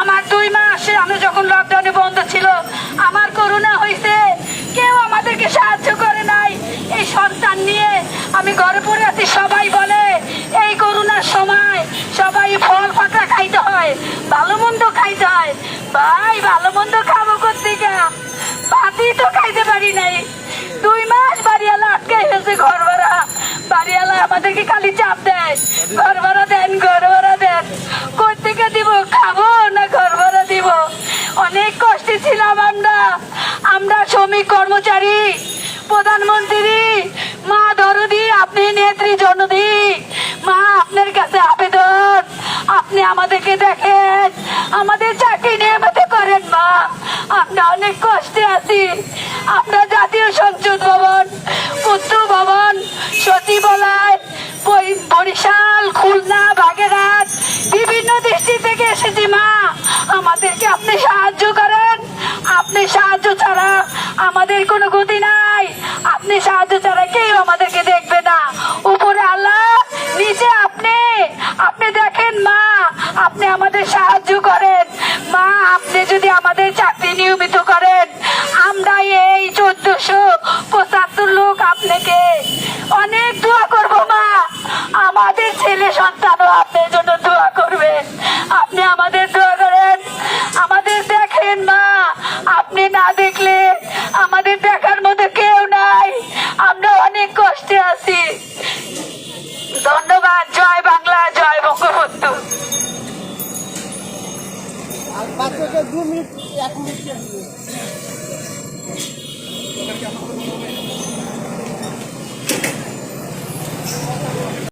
আমার দুই মাসে আমি যখন লকডাউনে বন্ধ ছিল, আমার করোনা হয়েছে কেউ আমাদেরকে সাহায্য করে নাই। এই সন্তান নিয়ে আমি ঘরে পড়ে আছি, সবাই বলে, এই করোনার সময় সবাই ফল ফাঁকা খাইতে হয়, ভালো মন্দ খাইতে হয়। ভাই, ভালো মন্দ খাব কোথেকে ভাতই তো খাইতে পারি নাই। দুই মাস বাড়িওয়ালা আটকে গেছে ঘর ভাড়া বাড়িওয়ালা আমাদেরকে খালি চাপ দেয় ঘর ভাড়া দেন ঘর ভাড়া দেন। কষ্টে ছিলাম আমরা। আমরা শ্রমিক কর্মচারী, প্রধানমন্ত্রী। মা ধরুদি আপনি নেত্রী জনদি মা, আপনার কাছে আবেদন। আপনি আমাদেরকে দেখেন। আমাদের চাকরি নিয়মিত করেন, মা। আমরা অনেক কষ্টে আছি। আমরা জাতীয় সংসদ ভবন, পুত্র ভবন, সচিবালয় বরিশাল, খুলনা, বাগেরহাট, বিভিন্ন দৃষ্টি থেকে এসেছি, মা। আমাদেরকে আপনি সাহায্য করেন। আপনি সাহায্য ছাড়া আমাদের কোনো গতি নাই। আপনি সাহায্য ছাড়া কেউ আমাদেরকে দেখবে না। উপরে আল্লাহ, নিচে আপনি। আপনি দেখেন মা, আপনি আমাদের সাহায্য করেন। মা, আপনি যদি আমাদের চাকরি নিয়মিত করেন আমরা এই চোদ্দশো পঁচাত্তর লোক আপনাকে অনেক দোয়া করব মা। আমাদের ছেলে সন্তানও আপনার জন্য থাকলে আমাদের দেখার মতো কেউ নাই। আমরা অনেক কষ্টে আছি। ধন্যবাদ, জয় বাংলা, জয় বঙ্গবন্ধু। বাচ্চাকে দু মিনিট, এক মিনিট